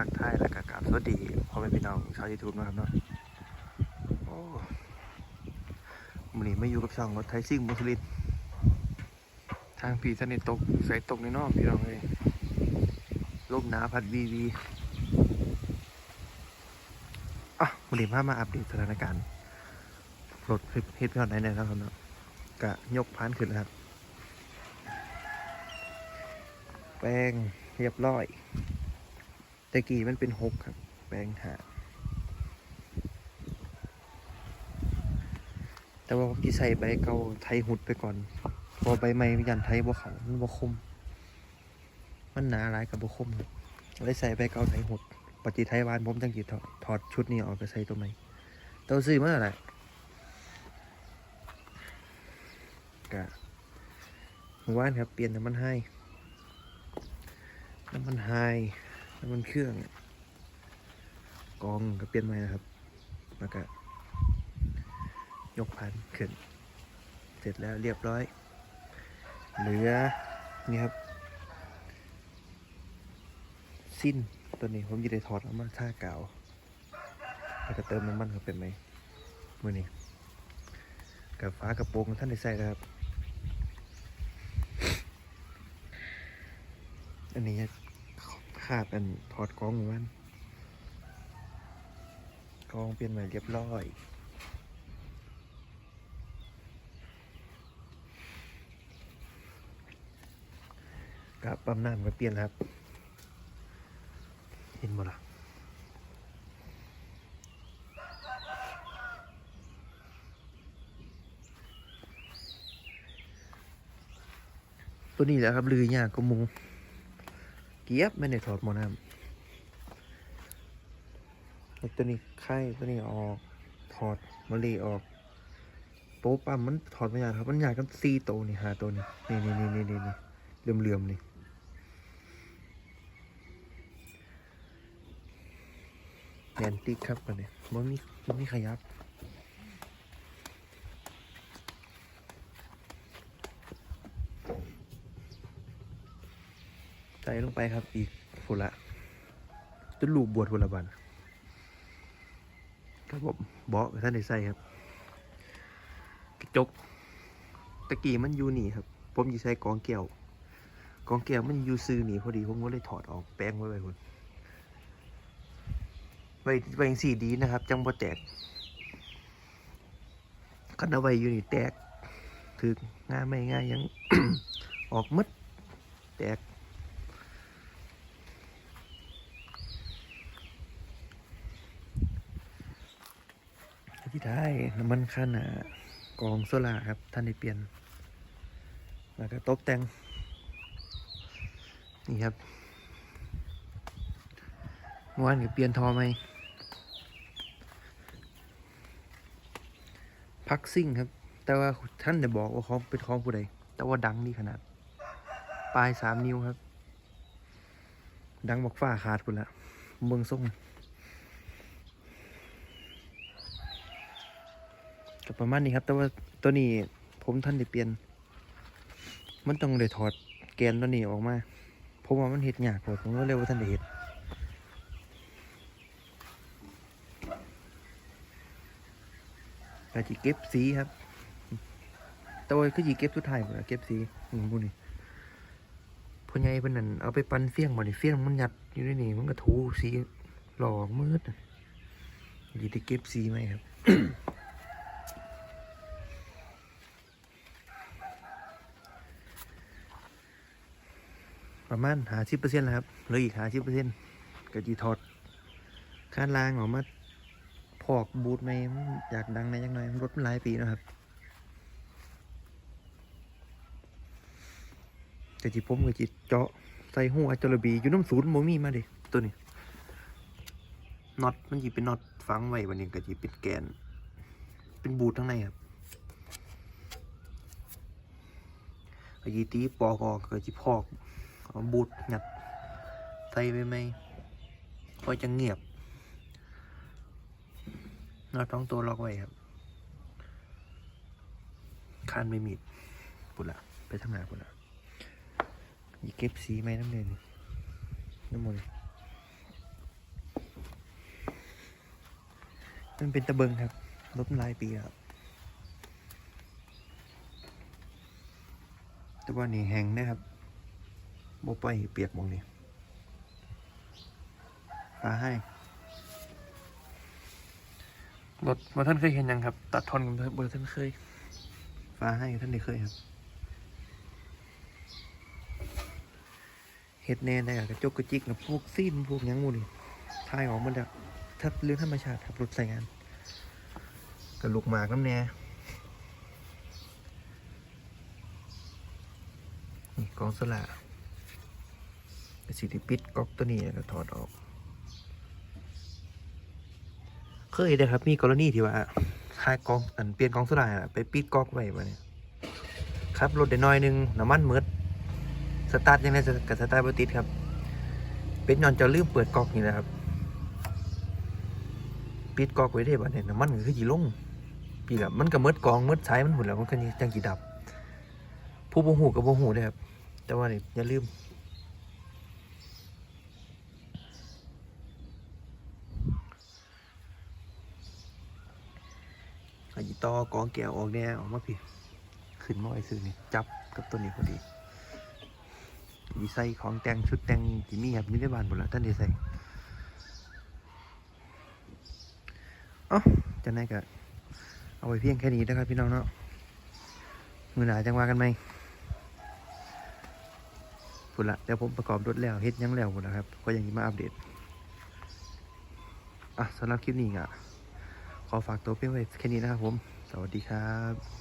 ทักทายและกกราบสวัสดีพ่อแม่พี่น้องชาวยูทูบนะครับเนาะโอ้มันนี้ไม่อยู่กับช่องรถไทยซิ่งมุสลิมทางพี่สนิทตกใส่ตกในนอกพี่น้องเลยลมหนาพัดวีวีอะมันนี้พามาอัปเดตสถานการณ์รถเฮ็ดก่อนไหนเนี่ยครับเนาะกะยกพานขึ้นแล้วครับ แปลงเรียบร้อย แต่กี้มันเป็นหกครับ แปลงหาแต่ว่าผมที่ใส่ใบเก่าไทยหุดไปก่อน พอใบใหม่ยันไทยบ่เขามันบ่คม มันหนาหลายกับบ่คมครับเลยใส่ใบเก่าไทยหุดปฏิไทยวานผมจังจิถอดถอดชุดนี้ออกไปใส่ตัวใหม่ตัวซื้อมาอะไรกะเมื่อวานครับเปลี่ยนน้ำมันให้น้ำมันไฮ น้ำมันเครื่อง กองก็เปลี่ยนใหม่นะครับ แล้วก็ยกพันขึ้น เสร็จแล้วเรียบร้อย เหลือนี่ครับ สิ้นตัวนี้ผมจะได้ถอดออกมาท่ากาวแล้วก็เติมน้ำมันเข้าไปไหมมือนี้กับฟ้ากระโปรงท่านได้ใส่แล้วครับ อันนี้ ขาดอันถอดกล้องอยู่มันกล้องเปลี่ยนใหม่เรียบร้อยกับปั๊มน้ำก็เปลี่ยนครับ เห็นหมดละตัวนี้แหละครับลือยากก็มุง กียบไม่ได้ถอดหมอน้ำตัวนี้ไข่ตัวนี้ออกถอดมะลีออกโป๊ปั๊มมันถอดไม่ยากครับมันยากกันสี่ตัวนี่หาตัวนี่นี่นี่นี่นี่นี่นี่เหลื่อมเหลื่อมนี่แอนติกครับกันเนี่ยมันมีมันมีขยับ ใส่ลงไปครับอีกฟุละจนลูกบวชฟุละบันครับผมเบาะท่านได้ใส่ครับ กระจกตะกี้มันอยู่นี่ครับ ผมจะใส่กองแก้วกองแก้วมันอยู่ซื้อนี่พอดีผมก็เลยถอดออกแป้งไว้ไว้คนไว้ไว้สี่ดีนะครับ จังบ่แตกกันเอาไว้อยู่นี่แตกถือง่านไม่ง่ายยังออกมดแตก ที่ท้ายน้ำมันค่าหนกองโซล่าครับ ท่านได้เปลี่ยน แล้วก็ตกแต่ง นี่ครับเมื่อวานก็เปลี่ยนทอไหมพักซิ่งครับ แต่ว่าท่านได้บอกว่าของเป็นของผู้ใด แต่ว่าดังนี่ขนาด ปลายสามนิ้วครับ ดังบอกฝ้าขาดพุ่นละเมืองส่ง ประมาณนี้ครับ แต่ว่าตัวนี้ผมท่านได้เปลี่ยน มันต้องได้ถอดแกนตัวนี้ออกมาเพราะว่ามันเห็ดยากกว่าผมก็เลยว่าท่านได้เห็ดก็จะเก็บสีครับแต่ว่าคือจีเก็บสุดท้ายหมดเก็บสีอืมบุนี่พ่อใหญ่เพิ่นนั่นเอาไปปั้นเฟี้ยงบ่นี่เฟี้ยงมันหยัดอยู่ในนี่มันก็ถูสีหลอกมืดยีได้เก็บสีไหมครับ ประมาณหาสิบเปอร์เซ็นต์แล้วครับเหลืออีกหาสิบเปอร์เซ็นต์ก็จีถอดข้านล่างออกมาพอกบูทไม่อยากดังในยังไงรถมันหลายปีแล้วครับแต่จีผมก็จีเจาะใส่หัวจระบีอยู่น้ำศูนย์โมมีมาดิตัวนี้น็อตมันจีเป็นน็อตฝังไว้วันนี้ก็จีเป็นแกน เป็นบูททั้งในครับก็จีตีปอกอกก็จีพอก บูดหยัดใส่ไปไหมอยจะเงียบเราต้องตัวล็อกไว้ครับคานไม่มีดปุดละไปทำงานปุดละยีเก็บสีไหมน้ำเงินน้ำมันมันเป็นตะเบิงครับลบลายปีครับแต่ว่านี่แห้งนะครับ บ่ปล่อยให้เปียกหมองนี้ฟ้าให้รถมาท่านเคยเห็นยังครับ ตัดทอนกันบท่านเคยฟ้าให้ท่านได้เคยครับเฮ็ดแน่ได้อะกระจกกระจิกนะพวกซีนพวกหยังหมูนี่ทายออกมาจากถ้าเรื่องธรรมชาติครับรถใส่งานกระลูกหมากน้ำแน่นี่กองสลาก สิที่ปิดก๊อกตัวนี้แล้วก็ถอดออก เคยเด้อครับ มีกรณีที่ว่าคายกองอันเปลี่ยนกองสลากอะไปปิดก๊อกไว้บ่เนี่ยครับรถได้น้อยหนึงน้ำมันมืดสตาร์ทยังไงกับสตาร์ทบติดครับ เป็นนอนจะลืมเปิดก๊อกนี่แหละครับ ปิดก๊อกไว้ได้บ่เนี่ยน้ำมันก็คือจีลงปีละมันก็มิดกองมิดสายมันหุ่นแล้วมันก็จังจีดับ ผู้บ่หูกับบ่หูได้อครับ แต่ว่าเนี่ยอย่าลืม อาจิ ต่อกองแก้วออกแน่ออกมาพี่ ขึ้นมาไอ้ซื้อนี่จับกับตัวนี้พอดีมีใส่ของแต่งชุดแต่งจิมี่ครับนี่ได้บานหมดแล้วท่านได้ใส่เอ๋อจะไหนก็เอาไว้เพียงแค่นี้นะครับพี่น้องเนาะมือหนาจังว่ากันไหมพุ่นละเดี๋ยวผมประกอบรถแล้วเฮ็ดยังแล้วพุ่นละครับ ก็ยังจะมาอัปเดต อะสำหรับคลิปนี้อะ ขอฝากตัวเพียงไว้แค่นี้นะครับผม สวัสดีครับ